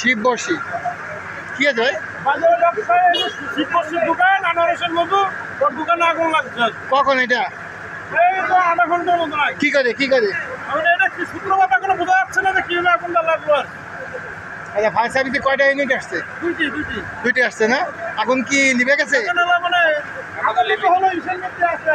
শিব বর্ষি। কি আছে ভাই? শীতবস্ত্রের দোকান আনারসের ওর দোকানে আগুন লাগছে। কখন এটা? আধা ঘণ্টার মতো কি করে কি করে এটা কি শুক্রবার এখনও বোঝা যাচ্ছে না যে কীভাবে আগুনটা লাগল আর। আচ্ছা ফায়ার সার্ভিসে কয়টা ইউনিট আসছে? দুইটি দুইটি। দুইটা আসছে না? আগুন কি নিভে গেছে? মানে আগুন তো হলো ইসের মধ্যে আছে।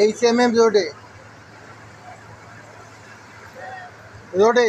এইচ এম এম রোডে রোডে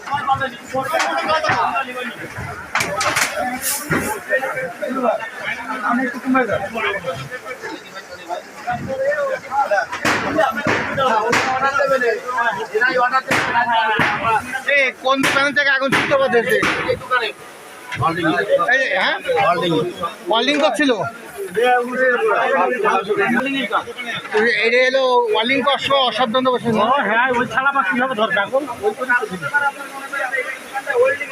কোন দোকানের থেকে আগুন ছুটতে পারতেছে হ্যাঁ? করছিল। অসাবধান হ্যাঁ ওই ছাড়া বা বলেন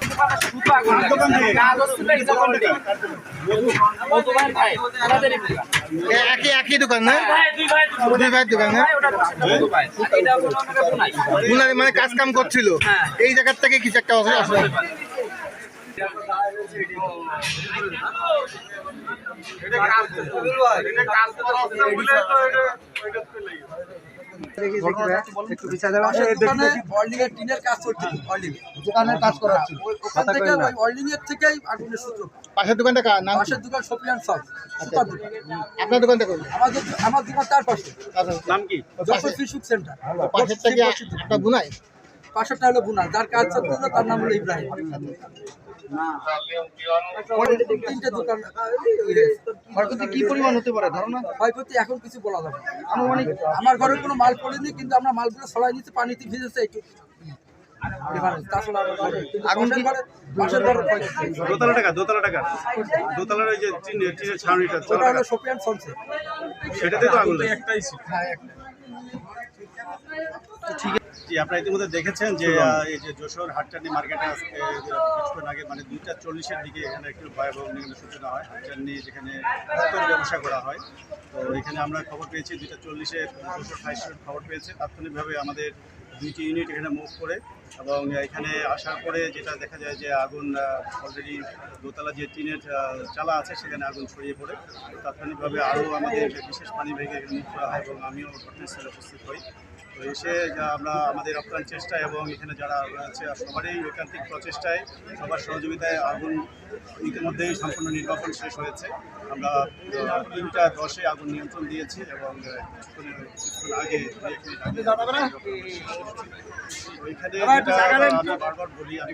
একই একই দোকান না? দুই ভাইয়ের দোকান মানে কাজ কাম করছিল। এই জায়গার থেকে কিছু একটা অসুবিধা আসলে দোকানের কাজ করা হচ্ছিল ওখান থেকে ওয়েল্ডিং এর থেকেই আগুনের সূত্র। পাশের দোকানটা কার? নাম পাশের দোকান সপিয়ান সব সুপার দোকান। আপনার দোকানটা কোন আমাদের আমার দোকান তার পাশে। নাম কি? যশোর ফিশুক সেন্টার। পাশেরটা কি বুনাই? পাশেরটা হলো বুনা যার কাজ তার নাম হলো ইব্রাহিম। তিনটে দোকান ক্ষয়ক্ষতি কি পরিমাণ হতে পারে? ধারণা? ক্ষয়ক্ষতি এখন কিছু বলা যাবে না। আনুমানিক? আমার ঘরে কোনো মাল পড়েনি কিন্তু আমরা মালগুলো সরাই নিতে পানিতে ভিজেছে একটু। দোতলা টাকা দোতলা টাকা। দোতলার ওই যে টিনের ছাউনিটা সেটাতে তো আগুন লাগে। হ্যাঁ একটা জি আপনারা ইতিমধ্যে দেখেছেন যে এই যে যশোর হাটচান্ডি মার্কেটে আজকে কিছুক্ষণ আগে মানে দুইটা চল্লিশের দিকে এখানে একটু ভয়াবহ অগ্নিকাণ্ডের সূচনা হয়। হাটচান্ডি যেখানে ব্যবসা করা হয়। তো এখানে আমরা খবর পেয়েছি দুইটা চল্লিশে যশোর খবর পেয়েছে। তাৎক্ষণিকভাবে আমাদের দুইটি ইউনিট এখানে মুভ করে এবং এখানে আসার পরে যেটা দেখা যায় যে আগুন অলরেডি দোতলা যে টিনের চালা আছে সেখানে আগুন ছড়িয়ে পড়ে। তাৎক্ষণিকভাবে আরও আমাদের বিশেষ পানি ভেঙে মুভ করা হয় এবং আমিও ঘটনাস্থলে উপস্থিত হই। তো এসে যা আমরা আমাদের আপ্রাণ চেষ্টা এবং এখানে যারা রয়েছে সবারই ঐকান্তিক প্রচেষ্টায় সবার সহযোগিতায় আগুন ইতিমধ্যেই সম্পূর্ণ নির্বাপন শেষ হয়েছে। আমরা তিনটা দশে আগুন নিয়ন্ত্রণ দিয়েছি এবং কিছুক্ষণ আগে ওইখানে আমি বারবার বলি আমি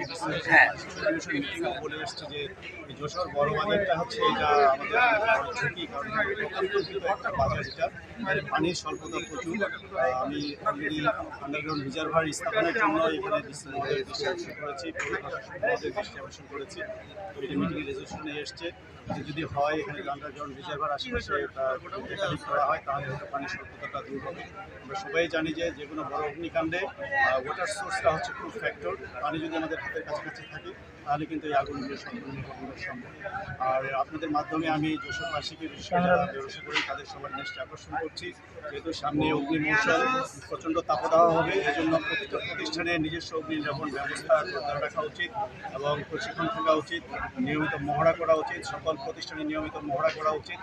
মিটিংও বলে এসেছি যে যশোর বড় বাজারটা হচ্ছে এটা আমাদের ঝুঁকি কারণ একটা বাজার এটা। পানির স্বল্পতা প্রচুর। আমি অলরেডি আন্ডারগ্রাউন্ড রিজার্ভার স্থাপনের জন্য এখানে দৃষ্টি আকর্ষণ করেছি দৃষ্টি আকর্ষণ করেছি মিটিংয়ে রেজলিউশনে এসছে। যদি হয় এখানে আন্ডারগ্রাউন্ড রিজার্ভার আশেপাশে একাধিক করা হয় তাহলে হয়তো পানির স্বল্পতাটা দূর হবে। আমরা সবাই জানি যে যে কোনো বড় অগ্নিকাণ্ডে ওয়াটার সোর্সটা হচ্ছে খুব ফ্যাক্টর পানি যদি আমাদের হাতের কাছাকাছি থাকে তাহলে কিন্তু এই আগুনগুলো সম্পূর্ণ সম্ভব। আর আপনাদের মাধ্যমে আমি যশোরবাসীকে করে যারা ব্যবসা করেন তাদের সবার দৃষ্টি আকর্ষণ করছি। যেহেতু সামনে অগ্নি মৌসুম প্রচণ্ড তাপদাহ হবে এই জন্য প্রতিটা প্রতিষ্ঠানে নিজস্ব অগ্নি নিরাপণ ব্যবস্থা রাখা উচিত এবং প্রশিক্ষণ থাকা উচিত নিয়মিত মহড়া করা উচিত। সকল প্রতিষ্ঠানে নিয়মিত মহড়া করা উচিত।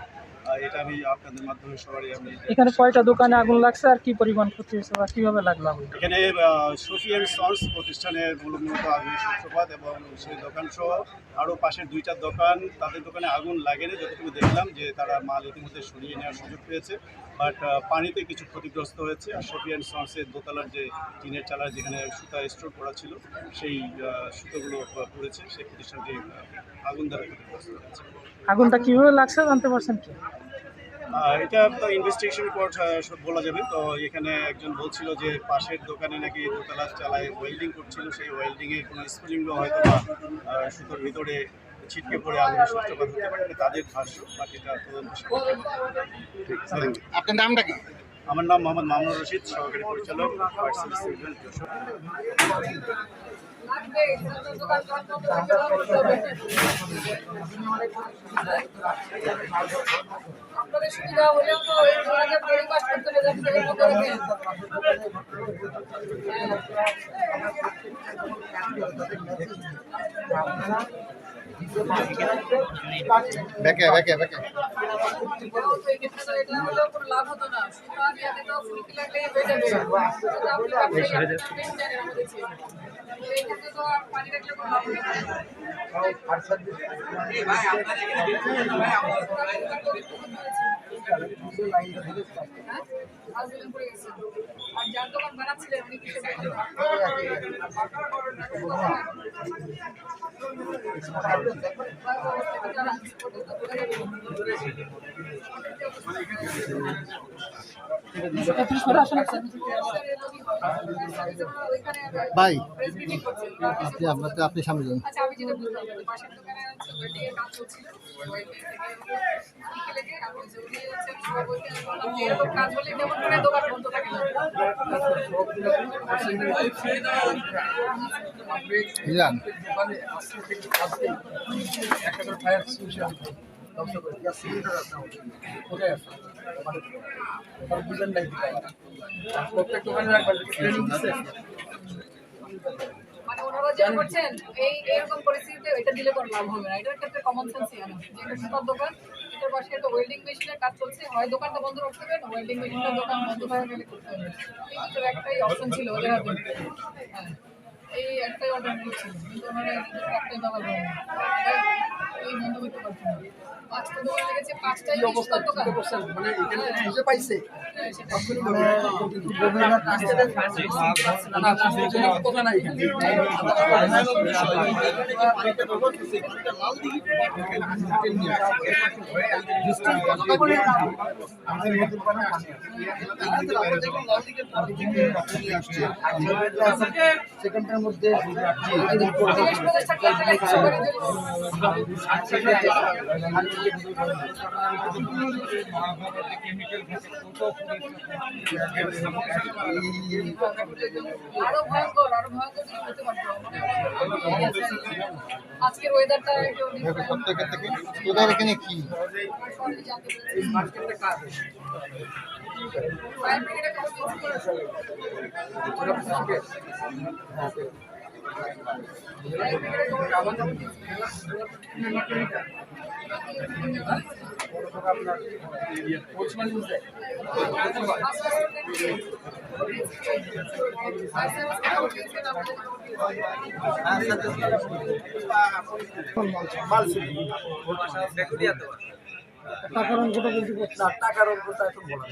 এটা আমি আপনাদের মাধ্যমে সবারই আমি এখানে কয়টা দোকানে আগুন লাগছে আর কি পরিমাণ ক্ষতি হয়েছে বা কীভাবে লাগল এখানে সোফিয়ান সন্স প্রতিষ্ঠানের মূল মূলত আগুনের সূত্রপাত এবং সেই দোকান সহ আরও পাশের দুইটা দোকান তাদের দোকানে আগুন লাগেনি যতটুকু দেখলাম যে তারা মাল ইতিমধ্যে সরিয়ে নেওয়ার সুযোগ পেয়েছে। বাট পানিতে কিছু ক্ষতিগ্রস্ত হয়েছে আর শপিয়ান সন্সের দোতলার যে টিনের চালার যেখানে সুতা স্টোর করা ছিল সেই সুতোগুলো পড়েছে। সেই প্রতিষ্ঠানটি আগুন দ্বারা ক্ষতিগ্রস্ত হয়েছে। আগুনটা কীভাবে লাগছে জানতে পারছেন কি? এটা তো ইনভেস্টিগেশন রিপোর্ট বলা যাবে। তো এখানে একজন বলছিল যে পাশের দোকানে নাকি দোতলার চালায় ওয়েল্ডিং করছিল। সেই ওয়েল্ডিংয়ে কোনো স্প্রিংগুলো হয়তো বা সুতোর ভিতরে ছিটকে পড়ে আগুনের সূত্রপাত হতে পারে তাদের ভাষ্য বাকিটা তদন্ত you. আপনার নামটা কি? আমার নাম মোহাম্মদ মামুনুর রশিদ সহকারী পরিচালক আপনাদের সুবিধা হলেও তো এই ধরনের পরিবেশ করতে হবে ব্যাকে ব্যাকে ব্যাকে। আর যার দোকান ভাই আপনি আপনাকে আপনি সামনে যান। আচ্ছা যান একটা এই এরকম পরিস্থিতিতে এটা দিলে কোনো লাভ হবে না এটার ক্ষেত্রে কমন একটা সুপার দোকান এটার পাশে একটা ওয়েল্ডিং মেশিনের কাজ চলছে, হয় দোকানটা বন্ধ রাখতে হবে, না? ওয়েল্ডিং মেশিনটা দোকান বন্ধ একটাই অপশন ছিল ওদের এই একটাই অর্ডার করছি কিন্তু ওনারা একটাই দাবার এই বন্ধ করতে পারছি না। পাঁচটা দোকান লেগেছে পাঁচটাই অবস্থা? মানে এখানে বুঝে পাইছে। হ্যাঁ, সেখানটার মধ্যে জিজ্ঞেস প্রচেষ্টা করতে লাগছে করে আরও ভয়ঙ্কর আরও ভয়ঙ্কর হতে পারতো আজকের ওয়েদারটা একটু প্রত্যেকের থেকে তোদের এখানে কি। Fire কাছে brigade এর খবর টাকার অঙ্কটা এখন বলা।